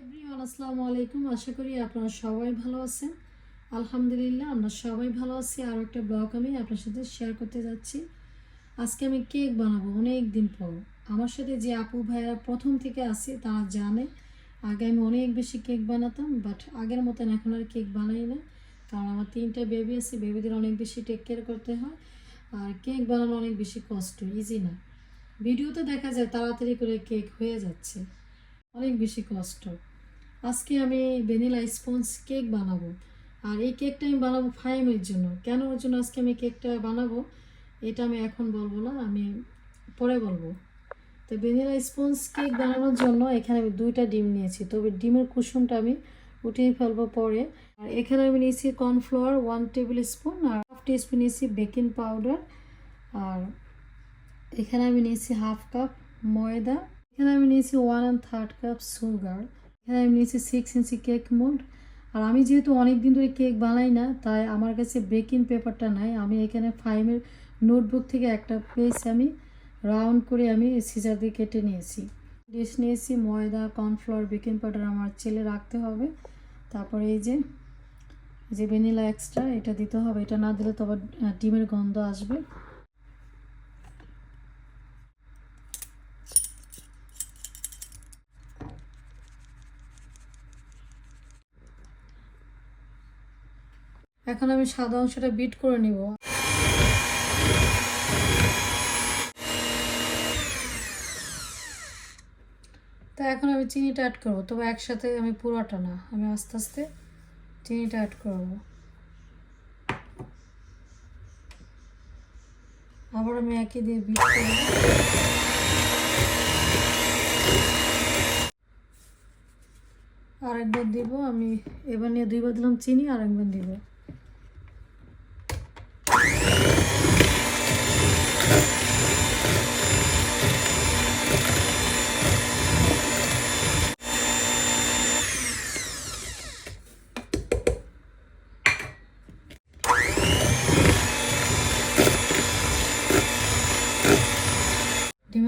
Brian আসসালামু আলাইকুম। আশা করি আপনারা সবাই ভালো আছেন। আলহামদুলিল্লাহ, আমরা সবাই ভালো আছি। আর একটা ব্লগ আমি আপনার সাথে শেয়ার করতে যাচ্ছি। আজকে আমি কেক বানাবো অনেক দিন পর। আমার সাথে যে আপু ভাইয়েরা প্রথম থেকে আছে, তারা জানে। আগে আমি অনেক বেশি কেক বানাতাম বাট আগের মতন এখন আর কেক বানাই না। কারণ আমার তিনটা বেবি আছে বেবিদের অনেক বেশি টেক কেয়ার করতে হয়। আর কেক বানানো অনেক বেশি কষ্ট ইজি না। ভিডিওতে দেখা যায় তাড়াতাড়ি করে কেক হয়ে যাচ্ছে। অনেক বেশি কষ্ট। আজকে আমি ভ্যানিলা স্পঞ্জ কেক বানাবো। আর এই কেকটা আমি বানাবো ফাইমের জন্য। কেন ওর জন্য আজকে আমি কেকটা বানাবো, এটা আমি এখন বলব না, আমি পরে বলব। তো ভ্যানিলা স্পঞ্জ কেক বানানোর জন্য এখানে আমি দুইটা ডিম নিয়েছি। তবে ডিমের কুসুমটা আমি উঠিয়ে ফেলব পরে। আর এখানে আমি নিয়েছি কর্নফ্লাওয়ার ওয়ান টেবিল স্পুন আর হাফ টি স্পুন নিয়েছি বেকিং পাউডার। আর এখানে আমি নিয়েছি হাফ কাপ ময়দা। এখানে আমি নিয়েছি one and third cup sugar এখানে আমি নিয়েছি সিক্স ইঞ্চি কেক মোল্ড আর আমি যেহেতু অনেক দিন ধরে কেক বানাই না, তাই আমার কাছে বেকিং পেপারটা নাই। আমি এখানে ফাইমের নোটবুক থেকে একটা পেজ আমি রাউন্ড করে আমি সিজার দিয়ে কেটে নিয়েছি। ডিশ নিয়েছি, ময়দা কর্নফ্লাওয়ার বেকিং পাউডার আমার চেলে রাখতে হবে। তারপরে এই যে যে ভ্যানিলা এক্সট্রা এটা দিতে হবে। এটা না দিলে তো আবার ডিমের গন্ধ আসবে। এখন আমি সাদা অংশটা বিট করে নিব। তা এখন আমি চিনিটা অ্যাড করব, তবে একসাথে আমি পুরোটা না, আমি আস্তে আস্তে চিনিটা অ্যাড করব। আবার আমি একই দিয়ে বিট করব। আরেকবার দিব, আমি এবার নিয়ে দুইবার দিলাম চিনি আর একবার দিব।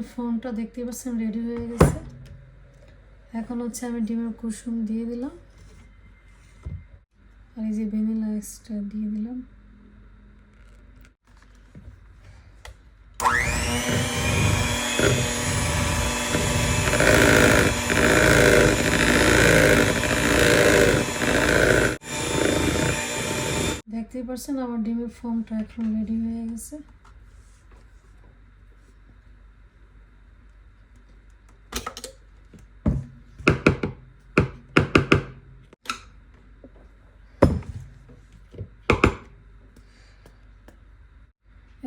ডিমের ফোনটা দেখতেই পাচ্ছেন রেডি হয়ে গেছে। এখন হচ্ছে আমি ডিমের কুসুম দিয়ে দিলাম। আর এই যে ভ্যানিলা এক্সট্রা দিয়ে দিলাম। দেখতেই পাচ্ছেন, আমার ডিমের ফোমটা এখন রেডি হয়ে গেছে।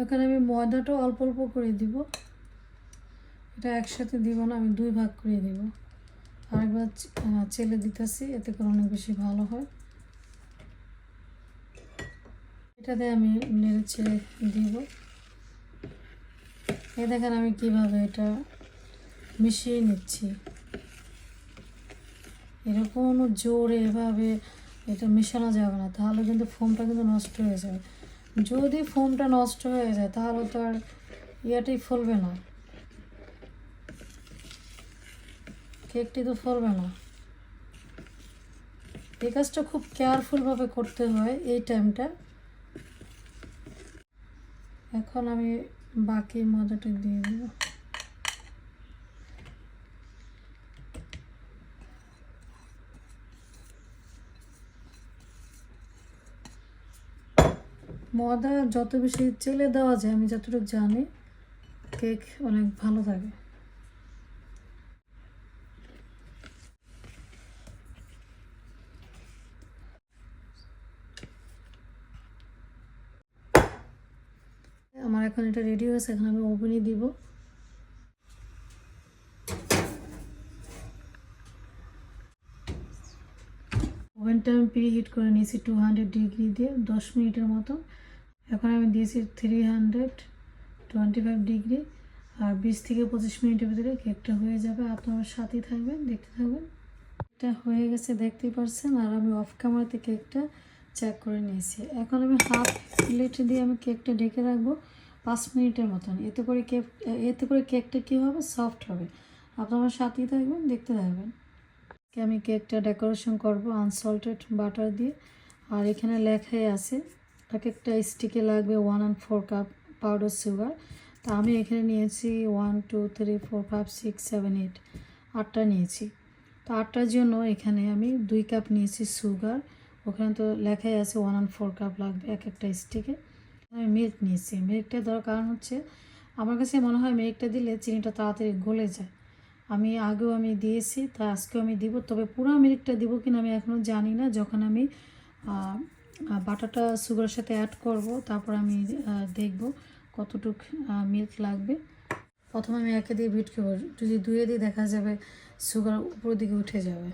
এখানে আমি ময়দাটাও অল্প অল্প করে দিব। এটা একসাথে দিব না, আমি দুই ভাগ করে দিব। আরেকবার চেলে দিতেছি, এতে করে অনেক বেশি ভালো হয়। এটাতে আমি নেড়ে ছেড়ে দিব। এ দেখেন আমি কীভাবে এটা মিশিয়ে নিচ্ছি। এরকম জোরে এভাবে এটা মেশানো যাবে না, তাহলে কিন্তু ফোমটা কিন্তু নষ্ট হয়ে যাবে। যদি ফোনটা নষ্ট হয়ে যায়, তাহলে তো আর ইয়াটাই ফলবে না। কেকটি তো ফলবে না। এই কাজটা খুব কেয়ারফুলভাবে করতে হয় এই টাইমটা এখন আমি বাকি মজাটা দিয়ে দেবো। ময়দা যত বেশি চেলে দেওয়া যায়, আমি যতটুকু জানি কেক অনেক ভালো থাকে। আমার এখন এটা রেডি হয়েছে, এখন আমি ওভেনে দিব। ওভেনটা আমি প্রি হিট করে নিয়েছি টু হান্ড্রেড ডিগ্রি দিয়ে, দশ মিনিটের মতো এখন আমি দিয়েছি three hundred twenty five degree আর বিশ থেকে পঁচিশ মিনিটের ভিতরে কেকটা হয়ে যাবে। আপনারা সাথেই থাকবেন, দেখতে থাকবেন। এটা হয়ে গেছে, দেখতেই পারছেন, আর আমি অফ ক্যামেরাতে কেকটা চেক করে নিয়েছি। এখন আমি হাফ প্লেট দিয়ে আমি কেকটা ঢেকে রাখব পাঁচ মিনিটের মতন। এতে করে কেক, এতে করে কেকটা কী হবে? সফট হবে। আপনারা সাথেই থাকবেন, দেখতে থাকবেন। আমি কেকটা ডেকোরেশন করব আনসল্টেড বাটার দিয়ে। আর এখানে লেখাই আছে এক একটা স্টিকে লাগবে one and four cup powder sugar তা আমি এখানে নিয়েছি one two three four five six seven eight আটটা নিয়েছি। তো আটটার জন্য এখানে আমি দুই কাপ নিয়েছি সুগার ওখানে তো লেখাই আছে ওয়ান অ্যান্ড ফোর কাপ লাগবে এক একটা স্টিকে। আমি মিল্ক নিয়েছি। মিল্কটা দেওয়ার কারণ হচ্ছে, আমার কাছে মনে হয় মিল্কটা দিলে চিনিটা তাড়াতাড়ি গলে যায়। আমি আগেও আমি দিয়েছি, তা আজকেও আমি দিব। তবে পুরো মিল্কটা দিব কিনা আমি এখনও জানি না। যখন আমি বাটাটা সুগারের সাথে অ্যাড করব, তারপর আমি দেখব কতটুক মিল্ক লাগবে। প্রথমে আমি একে দিয়ে বিট করব যদি দুয়ে দিয়ে দেখা যাবে সুগার উপর দিকে উঠে যাবে।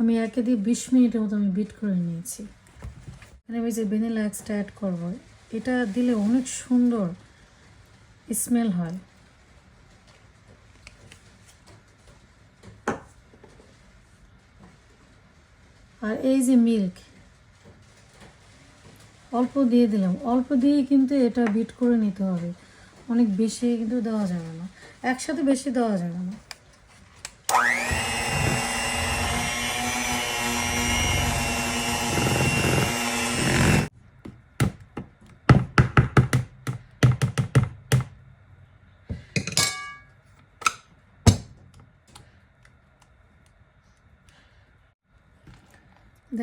আমি একে দিয়ে বিশ মিনিটের মতো আমি বিট করে নিয়েছি। এখানে আমি যে ভ্যানিলা এক্সটা অ্যাড করব, এটা দিলে অনেক সুন্দর স্মেল হয়। আর এই যে মিল্ক অল্প দিয়ে দিলাম। অল্প দিয়ে কিন্তু এটা বিট করে নিতে হবে। অনেক বেশি কিন্তু দেওয়া যাবে না। একসাথে বেশি দেওয়া যাবে না।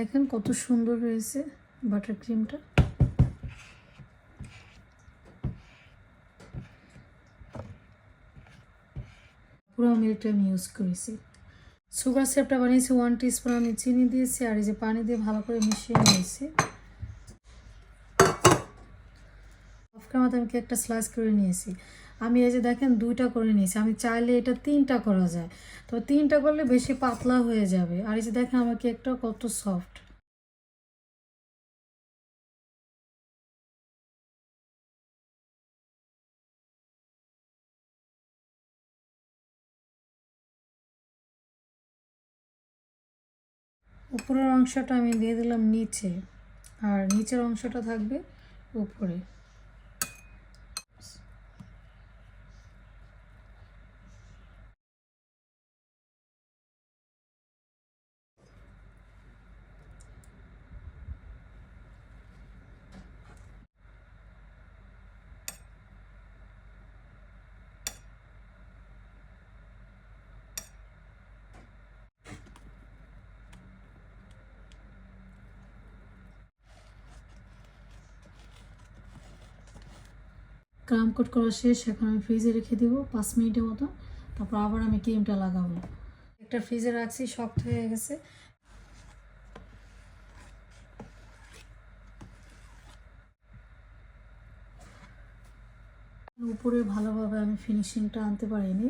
দেখেন কত সুন্দর হয়েছে বাটার ক্রিমটা। পুরো মিল্কটা আমি ইউজ করেছি। সুগার সেপটা বানিয়েছি ওয়ান টিস্পুন আমি চিনি দিয়েছি, আর এই যে পানি দিয়ে ভালো করে মিশিয়ে নিয়েছি। আমি কেকটা স্লাইস করে নিয়েছি। আমি এই যে দেখেন দুইটা করে নিয়েছি, আমি চাইলে এটা তিনটা করা যায়। তো তিনটা করলে বেশি পাতলা হয়ে যাবে। আর এই যে দেখেন আমার কেকটা কত সফট উপরের অংশটা আমি দিয়ে দিলাম নিচে। আর নিচের অংশটা থাকবে উপরে। ক্রাম কোট করা শেষ, এখন আমি ফ্রিজে রেখে দিব পাঁচ মিনিটের মতো। তারপর আবার আমি ক্রিমটা লাগাবো। একটা ফ্রিজে রাখছি, শক্ত হয়ে গেছে। উপরে ভালোভাবে আমি ফিনিশিংটা আনতে পারিনি।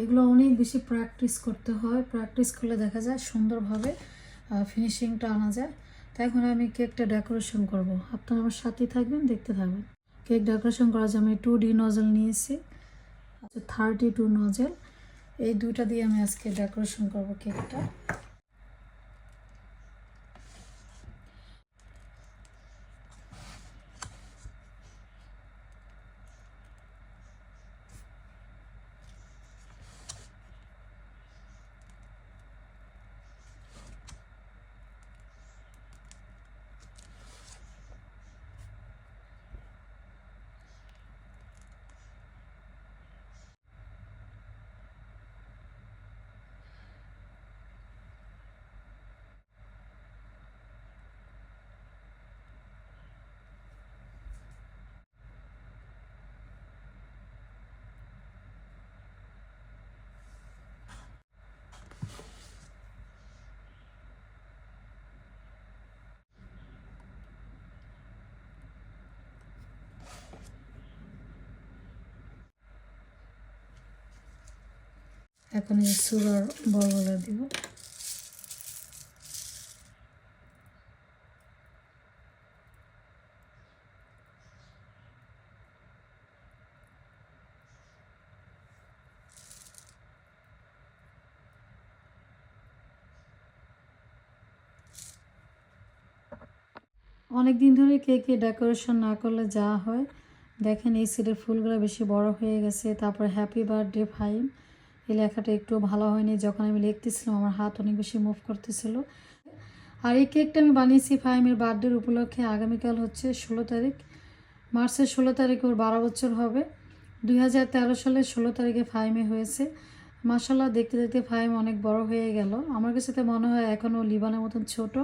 এগুলো অনেক বেশি প্র্যাকটিস করতে হয়। প্র্যাকটিস করলে দেখা যায় সুন্দরভাবে ফিনিশিংটা আনা যায়। তাই এখন আমি কেকটা ডেকোরেশন করব। আপনারা আমার সাথেই থাকবেন, দেখতে থাকবেন। কেক ডেকোরেশন করার জন্য আমি টু ডি নজল নিয়েছি। আচ্ছা থার্টি টু নজেল এই দুইটা দিয়ে আমি আজকে ডেকোরেশন করব কেকটা। এখন এই সুগার বলগুলো দিব। অনেক দিন ধরে কেকে ডেকোরেশন না করলে যা হয়। দেখেন এই সিটের ফুলগুলো বেশি বড় হয়ে গেছে। তারপরে হ্যাপি বার্থডে ফাইম এই লেখাটা একটু ভালো হয়নি। যখন আমি লিখতেছিলাম, আমার হাত অনেক বেশি মুভ করতেছিল। আর এই কেকটা আমি বানিয়েছি ফাইমের বার্থডের উপলক্ষে। আগামীকাল হচ্ছে ষোলো তারিখ। মার্চের ষোলো তারিখ ওর বারো বছর হবে। দুই হাজার তেরো সালের ষোলো তারিখে ফাইমে হয়েছে। মাসাল্লাহ দেখতে দেখতে ফাইম অনেক বড় হয়ে গেল। আমার কাছে তো মনে হয় এখনও লিবানের মতন ছোট।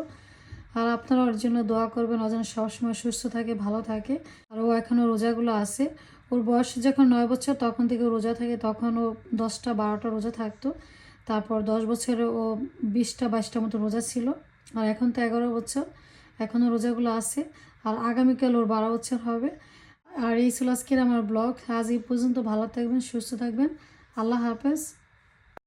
আর আপনারা ওর জন্য দোয়া করবেন। যেন সবসময় সুস্থ থাকে, ভালো থাকে। আর ও এখনও রোজাগুলো আছে। ওর বয়স যখন নয় বছর তখন থেকে রোজা থাকে, তখন ও দশটা বারোটা রোজা থাকতো। তারপর দশ বছরে ও বিশটা বাইশটা মতো রোজা ছিল। আর এখন তো এগারো বছর এখনও রোজাগুলো আছে। আর আগামীকাল ওর বারো বছর হবে। আর এই ছিল আজকের আমার ব্লগ। আজ এই পর্যন্ত ভালো থাকবেন, সুস্থ থাকবেন। আল্লাহ হাফেজ।